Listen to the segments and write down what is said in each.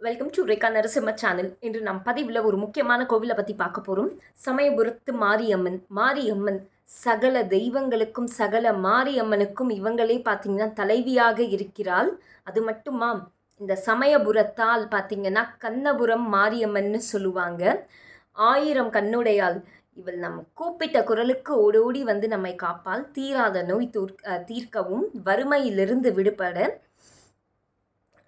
Welcome to Rekha Narasimha channel இன்று நம் பதிவில் ஒரு முக்கியமான கோவிலை பற்றி பார்க்க போகிறோம் சமயபுரத்து மாரியம்மன். மாரியம்மன் சகல தெய்வங்களுக்கும் சகல மாரியம்மனுக்கும் இவங்களே பார்த்தீங்கன்னா தலைவியாக இருக்கிறாள். அது மட்டுமா இந்த சமயபுரத்தால் பார்த்திங்கன்னா கண்ணபுரம் மாரியம்மன்னு சொல்லுவாங்க. ஆயிரம் கண்ணுடையால் இவள் நம் கூப்பிட்ட குரலுக்கு ஓடோடி வந்து நம்மை காப்பால் தீராத நோய் தூர் தீர்க்கவும் வறுமையிலிருந்து விடுபட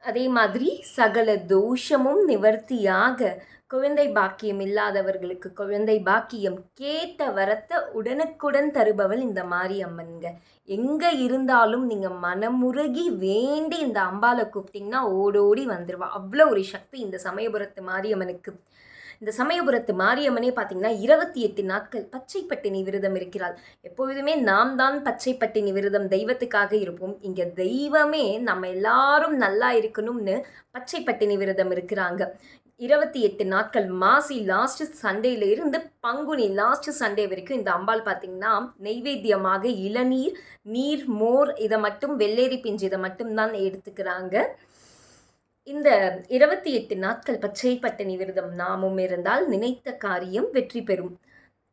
அதே மாதிரி சகல தோஷமும் நிவர்த்தியாக குழந்தை பாக்கியம் இல்லாதவர்களுக்கு குழந்தை பாக்கியம் கேட்ட வரத்தை உடனுக்குடன் தருபவள் இந்த மாரியம்மன்ங்க. எங்கே இருந்தாலும் நீங்கள் மனமுருகி வேண்டி இந்த அம்பாவை கூப்பிட்டிங்கன்னா ஓடோடி வந்துடுவா அவ்வளோ ஒரு சக்தி இந்த சமயபுரத்து மாரியம்மனுக்கு. இந்த சமயபுரத்து மாரியம்மனே பார்த்தீங்கன்னா இருபத்தி எட்டு நாட்கள் பச்சை பட்டினி விரதம் இருக்கிறாள். எப்பொழுதுமே நாம் தான் பச்சை பட்டினி விரதம் தெய்வத்துக்காக இருப்போம். இங்கே தெய்வமே நம்ம எல்லாரும் நல்லா இருக்கணும்னு பச்சை பட்டினி விரதம் இருக்கிறாங்க. இருபத்தி எட்டு நாட்கள் மாசி லாஸ்ட் சண்டேல இருந்து பங்குனி லாஸ்ட் சண்டே வரைக்கும் இந்த அம்பாள் பார்த்தீங்கன்னா நெய்வேத்தியமாக இளநீர் நீர் மோர் இதை மட்டும் வெள்ளேரி பிஞ்சு இதை மட்டும் தான் எடுத்துக்கிறாங்க. இந்த இருபத்தி எட்டு நாட்கள் பச்சை பட்டினி விரதம் நாமும் இருந்தால் நினைத்த காரியம் வெற்றி பெறும்.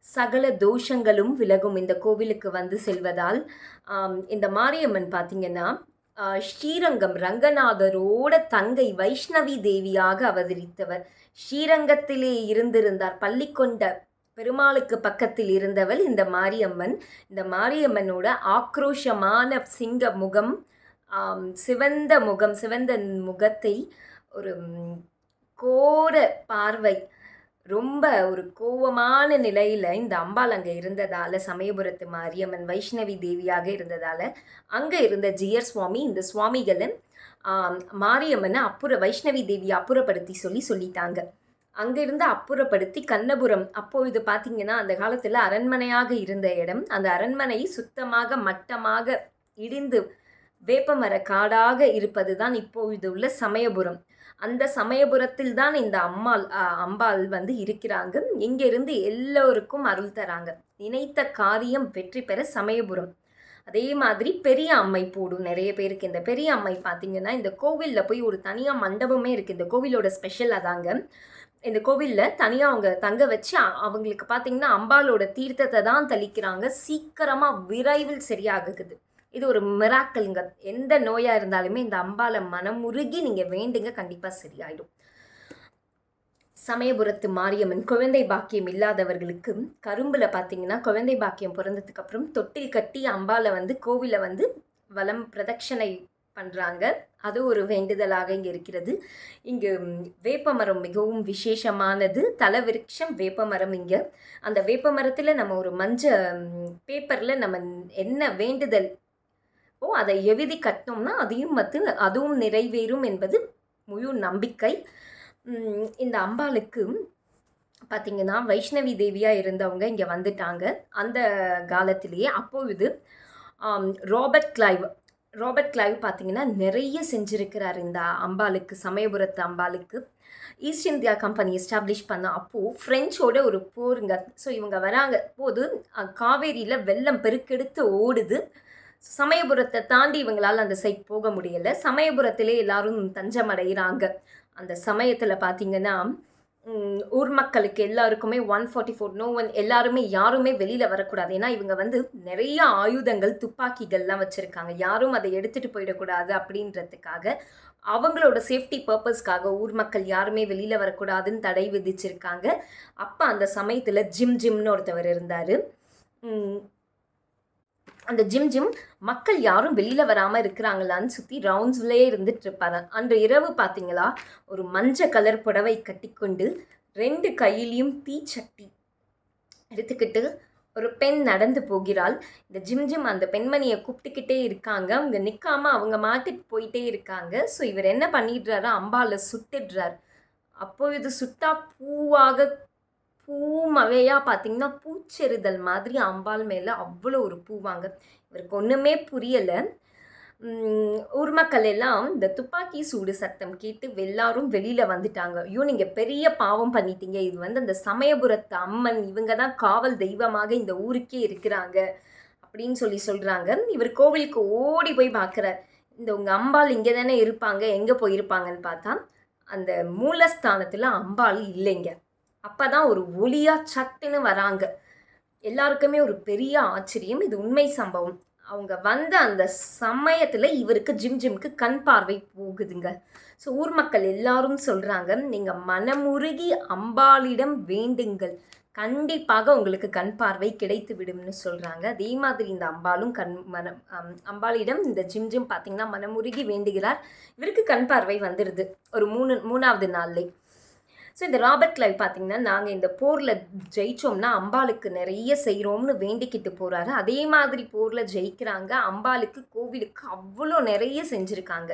சகல தோஷங்களும் விலகும் இந்த கோவிலுக்கு வந்து செல்வதால் இந்த மாரியம்மன் பார்த்தீங்கன்னா ஸ்ரீரங்கம் ரங்கநாதரோட தங்கை வைஷ்ணவி தேவியாக அவதரித்தவர். ஸ்ரீரங்கத்திலே இருந்திருந்தார். பள்ளிக்கொண்ட பெருமாளுக்கு பக்கத்தில் இருந்தவள் இந்த மாரியம்மன். இந்த மாரியம்மனோட ஆக்ரோஷமான சிங்க முகம் சிவந்த முகம் சிவந்த முகத்தை ஒரு கோர பார்வை ரொம்ப ஒரு கோவமான நிலையில் இந்த அம்பாள் அங்கே இருந்ததால் சமயபுரத்து மாரியம்மன் வைஷ்ணவி தேவியாக இருந்ததால் அங்கே இருந்த ஜியர் சுவாமி இந்த சுவாமிகளை மாரியம்மனை அப்புற வைஷ்ணவி தேவியை அப்புறப்படுத்தி சொல்லி சொல்லிட்டாங்க. அங்கிருந்து அப்புறப்படுத்தி கண்ணபுரம் அப்பொழுது பார்த்தீங்கன்னா அந்த காலத்தில் அரண்மனையாக இருந்த இடம். அந்த அரண்மனை சுத்தமாக மட்டமாக இடிந்து வேப்பமர காடாக இருப்பது தான் இப்பொழுது உள்ள சமயபுரம். அந்த சமயபுரத்தில் தான் இந்த அம்மாள் அம்பாள் வந்து இருக்கிறாங்க. இங்கிருந்து எல்லோருக்கும் அருள் தராங்க. நினைத்த காரியம் வெற்றி பெற சமயபுரம். அதே மாதிரி பெரிய அம்மை போடும் நிறைய பேருக்கு. இந்த பெரிய அம்மை பார்த்தீங்கன்னா இந்த கோவிலில் போய் ஒரு தனியாக மண்டபமே இருக்குது இந்த கோவிலோட ஸ்பெஷல் அதாங்க இந்த கோவிலில் தனியாக அவங்க தங்க வச்சு அவங்களுக்கு பார்த்தீங்கன்னா அம்பாளோட தீர்த்தத்தை தான் தெளிக்கிறாங்க. சீக்கிரமாக விரைவில் சரியாகுது. இது ஒரு மிராக்கலுங்க எந்த நோயாக இருந்தாலுமே இந்த அம்பாலை மனமுருகி நீங்கள் வேண்டுங்க கண்டிப்பாக சரியாயிடும். சமயபுரத்து மாரியம்மன் குழந்தை பாக்கியம் இல்லாதவர்களுக்கு கரும்பில் பார்த்தீங்கன்னா குழந்தை பாக்கியம் பிறந்ததுக்கு அப்புறம் தொட்டில் கட்டி அம்பாலை வந்து கோவிலை வந்து வலம் பிரதட்சணை பண்ணுறாங்க அது ஒரு வேண்டுதலாக இங்கே இருக்கிறது. இங்கு வேப்பமரம் மிகவும் விசேஷமானது. தலவிருட்சம் வேப்பமரம் இங்கே. அந்த வேப்பமரத்தில் நம்ம ஒரு மஞ்ச பேப்பரில் நம்ம என்ன வேண்டுதல் ஓ அதை எழுதி கட்டினோம்னா அதையும் வந்து அதுவும் நிறைவேறும் என்பது முழு நம்பிக்கை. இந்த அம்பாளுக்கு பார்த்தீங்கன்னா வைஷ்ணவி தேவியாக இருந்தவங்க இங்கே வந்துட்டாங்க. அந்த காலத்திலேயே அப்பொழுது ராபர்ட் கிளைவ் ராபர்ட் கிளைவ் பார்த்தீங்கன்னா நிறைய செஞ்சிருக்கிறார் இந்த அம்பாளுக்கு சமயபுரத்து அம்பாளுக்கு. ஈஸ்ட் இந்தியா கம்பெனி எஸ்டாப்ளிஷ் பண்ண அப்போது ஃப்ரெஞ்சோட ஒரு போருங்க. ஸோ இவங்க வராங்க. போது காவேரியில் வெள்ளம் பெருக்கெடுத்து ஓடுது. சமயபுரத்தை தாண்டி இவங்களால் அந்த சைட் போக முடியல. சமயபுரத்திலே எல்லாரும் தஞ்சம் அடைகிறாங்க அந்த சமயத்தில் பார்த்தீங்கன்னா ஊர் மக்களுக்கு எல்லாருக்குமே one forty four no one எல்லாருமே யாருமே வெளியில் வரக்கூடாது. ஏன்னா இவங்க வந்து நிறைய ஆயுதங்கள் துப்பாக்கிகள்லாம் வச்சுருக்காங்க. யாரும் அதை எடுத்துகிட்டு போயிடக்கூடாது அப்படின்றதுக்காக அவங்களோட சேஃப்டி பர்பஸ்க்காக ஊர் மக்கள் யாருமே வெளியில் வரக்கூடாதுன்னு தடை விதிச்சிருக்காங்க. அப்போ அந்த சமயத்தில் ஜிம் ஜிம்னு ஒருத்தவர் இருந்தார். அந்த ஜிம் ஜிம் மக்கள் யாரும் வெளியில் வராமல் இருக்கிறாங்களான்னு சுற்றி ரவுண்ட்ஸ்லேயே இருந்துட்டு இருப்பாரு அன்று இரவு பார்த்தீங்களா ஒரு மஞ்சள் கலர் புடவை கட்டிக்கொண்டு ரெண்டு கையிலையும் தீச்சட்டி எடுத்துக்கிட்டு ஒரு பெண் நடந்து போகிறாள். இந்த ஜிம் ஜிம் அந்த பெண்மணியை கூப்பிட்டுக்கிட்டே இருக்காங்க. அவங்க நிற்காம அவங்க மாட்டிட்டு போயிட்டே இருக்காங்க. ஸோ இவர் என்ன பண்ணிடுறாரு? அம்பாவில் சுட்டுடுறார் இது சுட்டா பூவாக பூமவையாக பார்த்திங்கன்னா பூச்செறுதல் மாதிரி அம்பாள் மேலே அவ்வளோ ஒரு பூவாங்க இவருக்கு ஒன்றுமே புரியலை. ஊர் மக்கள் எல்லாம் இந்த துப்பாக்கி சூடு சத்தம் கேட்டு எல்லாரும் வெளியில் வந்துட்டாங்க. ஐயோ நீங்கள் பெரிய பாவம் பண்ணிட்டீங்க. இது வந்து அந்த சமயபுரத்து அம்மன் இவங்க தான் காவல் தெய்வமாக இந்த ஊருக்கே இருக்கிறாங்க அப்படின்னு சொல்லி சொல்கிறாங்க இவர் கோவிலுக்கு ஓடி போய் பார்க்குறார் இந்த உங்கள் அம்பாள் இங்கே தானே இருப்பாங்க எங்கே போயிருப்பாங்கன்னு பார்த்தா அந்த மூலஸ்தானத்தில் அம்பாள் இல்லைங்க. அப்போ தான் ஒரு ஒளியாக சட்டுன்னு வராங்க. எல்லாருக்குமே ஒரு பெரிய ஆச்சரியம். இது உண்மை சம்பவம். அவங்க வந்த அந்த சமயத்தில் இவருக்கு ஜிம் ஜிம்க்கு கண் பார்வை போகுதுங்க. ஸோ ஊர் மக்கள் எல்லாரும் சொல்கிறாங்க நீங்கள் மனமுருகி அம்பாளிடம் வேண்டுங்கள். கண்டிப்பாக உங்களுக்கு கண் பார்வை கிடைத்து விடும்னு சொல்கிறாங்க அதே மாதிரி இந்த அம்பாலும் கண் மனம் அம்பாளிடம் இந்த ஜிம் ஜிம் பார்த்திங்கன்னா மனமுருகி வேண்டுகிறார். இவருக்கு கண் பார்வை வந்துடுது ஒரு மூணு மூணாவது நாள்லேயே ஸோ இந்த ராபர்ட் கிளைவ் பார்த்தீங்கன்னா நாங்கள் இந்த போரில் ஜெயித்தோம்னா அம்பாளுக்கு நிறைய செய்கிறோம்னு வேண்டிக்கிட்டு போகிறாரு அதே மாதிரி போரில் ஜெயிக்கிறாங்க. அம்பாளுக்கு கோவிலுக்கு அவ்வளோ நிறைய செஞ்சுருக்காங்க.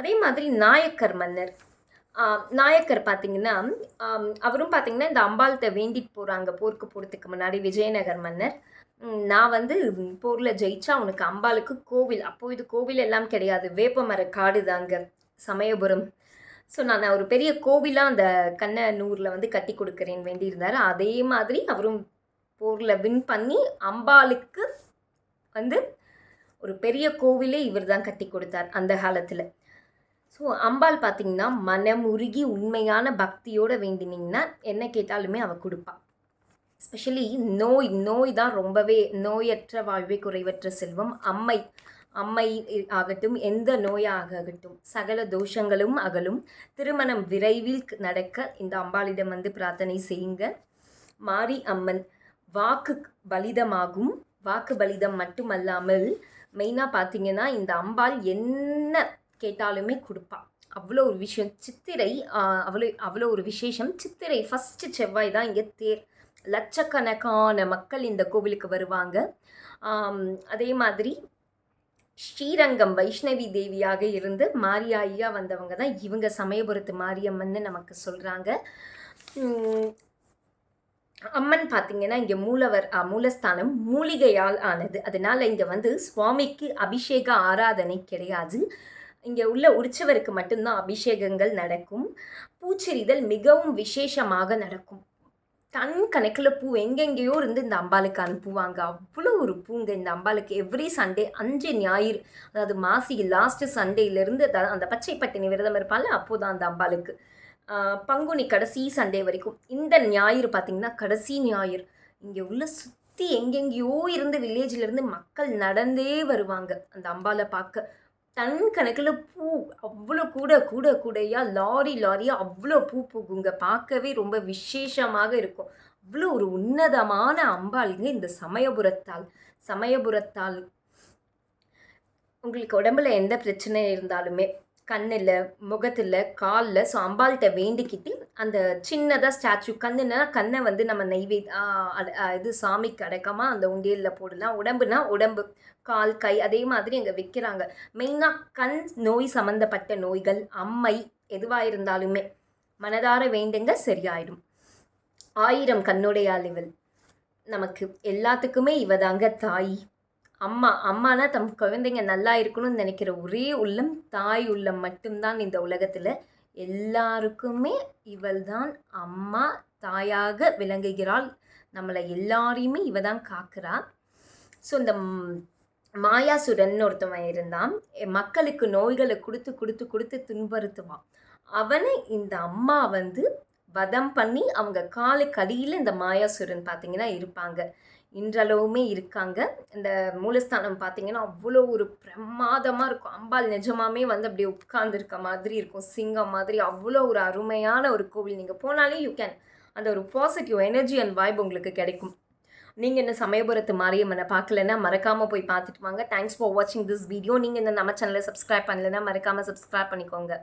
அதே மாதிரி நாயக்கர் மன்னர். நாயக்கர் பார்த்தீங்கன்னா அவரும் பார்த்தீங்கன்னா இந்த அம்பாள்கிட்ட வேண்டிட்டு போகிறாங்க போருக்கு போகிறதுக்கு முன்னாடி விஜயநகர் மன்னர். நான் வந்து போரில் ஜெயிச்சா அவனுக்கு அம்பாளுக்கு கோவில். அப்போது இது கோவில் எல்லாம் கிடையாது. வேப்பமர காடு தாங்க சமயபுரம். ஸோ நான் ஒரு பெரிய கோவிலாக அந்த கண்ணனூரில் வந்து கட்டி கொடுக்குறேன்னு வேண்டியிருந்தார். அதே மாதிரி அவரும் போரில் வின் பண்ணி அம்பாளுக்கு வந்து ஒரு பெரிய கோவிலே இவர் தான் கட்டி கொடுத்தார் அந்த காலத்தில். ஸோ அம்பாள் பார்த்திங்கன்னா மனம் உருகி உண்மையான பக்தியோடு வேண்டினீங்கன்னா என்ன கேட்டாலுமே அவள் கொடுப்பாள் ஸ்பெஷலி நோய் நோய் தான் ரொம்பவே நோயற்ற வாழ்வே குறைவற்ற செல்வம். அம்மை அம்மை ஆகட்டும் எந்த நோயாகட்டும் சகல தோஷங்களும் அகலும். திருமணம் விரைவில் நடக்க இந்த அம்பாளிடம் வந்து பிரார்த்தனை செய்யுங்க. மாரி அம்மன் வாக்கு பலிதமாகும். வாக்கு பலிதம் மட்டுமல்லாமல் மெயினாக பார்த்தீங்கன்னா இந்த அம்பாள் என்ன கேட்டாலுமே கொடுப்பா. அவ்வளோ ஒரு விஷயம். சித்திரை அவ்வளோ அவ்வளோ ஒரு விசேஷம். சித்திரை ஃபஸ்ட்டு செவ்வாய் தான் இங்கே தேர் லட்சக்கணக்கான மக்கள் இந்த கோவிலுக்கு வருவாங்க. அதே மாதிரி ஸ்ரீரங்கம் வைஷ்ணவி தேவியாக இருந்து மாரியாயியா வந்தவங்க தான் இவங்க சமயபுரத்து மாரியம்மன்னு நமக்கு சொல்கிறாங்க அம்மன் பார்த்தீங்கன்னா இங்கே மூலவர் மூலஸ்தானம் மூலிகையால் ஆனது. அதனால் இங்கே வந்து சுவாமிக்கு அபிஷேக ஆராதனை கிடையாது. இங்கே உள்ள உற்சவருக்கு மட்டும்தான் அபிஷேகங்கள் நடக்கும். பூச்செறிதல் மிகவும் விசேஷமாக நடக்கும். டன் கணக்கில் பூ எங்கெங்கேயோ இருந்து இந்த அம்பாளுக்கு அனுப்புவாங்க. அவ்வளோ ஒரு பூங்க இந்த அம்பாளுக்கு. எவ்ரி சண்டே அஞ்சு ஞாயிறு அதாவது மாசி லாஸ்ட்டு சண்டேலேருந்து அந்த பச்சை பட்டினி விரதம் இருப்பாள் அப்போதான் அந்த அம்பாளுக்கு. பங்குனி கடைசி சண்டே வரைக்கும். இந்த ஞாயிறு பார்த்திங்கன்னா கடைசி ஞாயிறு. இங்கே உள்ள சுற்றி எங்கெங்கேயோ இருந்து வில்லேஜிலேருந்து மக்கள் நடந்தே வருவாங்க. அந்த அம்பாவை பார்க்க. டன் கணக்கில் பூ அவ்வளோ கூட கூட கூடையாக லாரி லாரியாக அவ்வளோ பூ பூகுங்க பார்க்கவே ரொம்ப விசேஷமாக இருக்கும். அவ்வளோ ஒரு உன்னதமான அம்பாளுங்க இந்த சமயபுரத்தால் சமயபுரத்தால் உங்களுக்கு உடம்புல எந்த பிரச்சனை இருந்தாலுமே கண்ணில் முகத்தில் காலில் ஸோ அம்பாள்கிட்ட வேண்டிக்கிட்டு அந்த சின்னதாக ஸ்டாச்சு கண்ணுனா கண்ணை வந்து நம்ம நெய்வே இது சாமிக்கு அடக்கமாக அந்த உண்டியலில் போடலாம். உடம்புனா உடம்பு கால் கை அதே மாதிரி அங்கே விற்கிறாங்க மெயினாக கண் நோய் சம்மந்தப்பட்ட நோய்கள் அம்மை எதுவாக இருந்தாலுமே மனதார வேண்டுங்க சரியாயிடும். ஆயிரம் கண்ணுடைய அளவில் நமக்கு எல்லாத்துக்குமே இவதாங்க தாய். அம்மா அம்மானா தம் குழந்தைங்க நல்லா இருக்கணும்னு நினைக்கிற ஒரே உள்ளம் தாய் உள்ளம் மட்டும்தான் இந்த உலகத்தில். எல்லாருக்குமே இவள் தான் அம்மா தாயாக விளங்குகிறாள். நம்மளை எல்லாரையுமே இவ தான் காக்கிறா. ஸோ இந்த மாயாசுரன் ஒருத்தவன் இருந்தான். மக்களுக்கு நோய்களை கொடுத்து கொடுத்து கொடுத்து துன்புறுத்துவான். அவனை இந்த அம்மா வந்து வதம் பண்ணி அவங்க காலுக்கு அடியில் இந்த மாயாசுரன் பார்த்திங்கன்னா இருப்பாங்க. இன்றளவுமே இருக்காங்க. இந்த மூலஸ்தானம் பார்த்தீங்கன்னா அவ்வளோ ஒரு பிரமாதமாக இருக்கும். அம்பாள் நிஜமாமே வந்து அப்படியே உட்கார்ந்துருக்க மாதிரி இருக்கும். சிங்கம் மாதிரி அவ்வளோ ஒரு அருமையான ஒரு கோவில். நீங்கள் போனாலே யூ கேன் அந்த ஒரு பாசிட்டிவ் எனர்ஜி அண்ட் வைப் உங்களுக்கு கிடைக்கும். நீங்கள் இந்த சமயபுரத்து மாரியம்மனை பார்க்கலன்னா மறக்காமல் போய் பார்த்துட்டு வாங்க. தேங்க்ஸ் ஃபார் வாட்சிங் திஸ் வீடியோ நீங்கள் இந்த நம்ம சேனலை சப்ஸ்கிரைப் பண்ணலைன்னா மறக்காமல் சப்ஸ்கிரைப் பண்ணிக்கோங்க.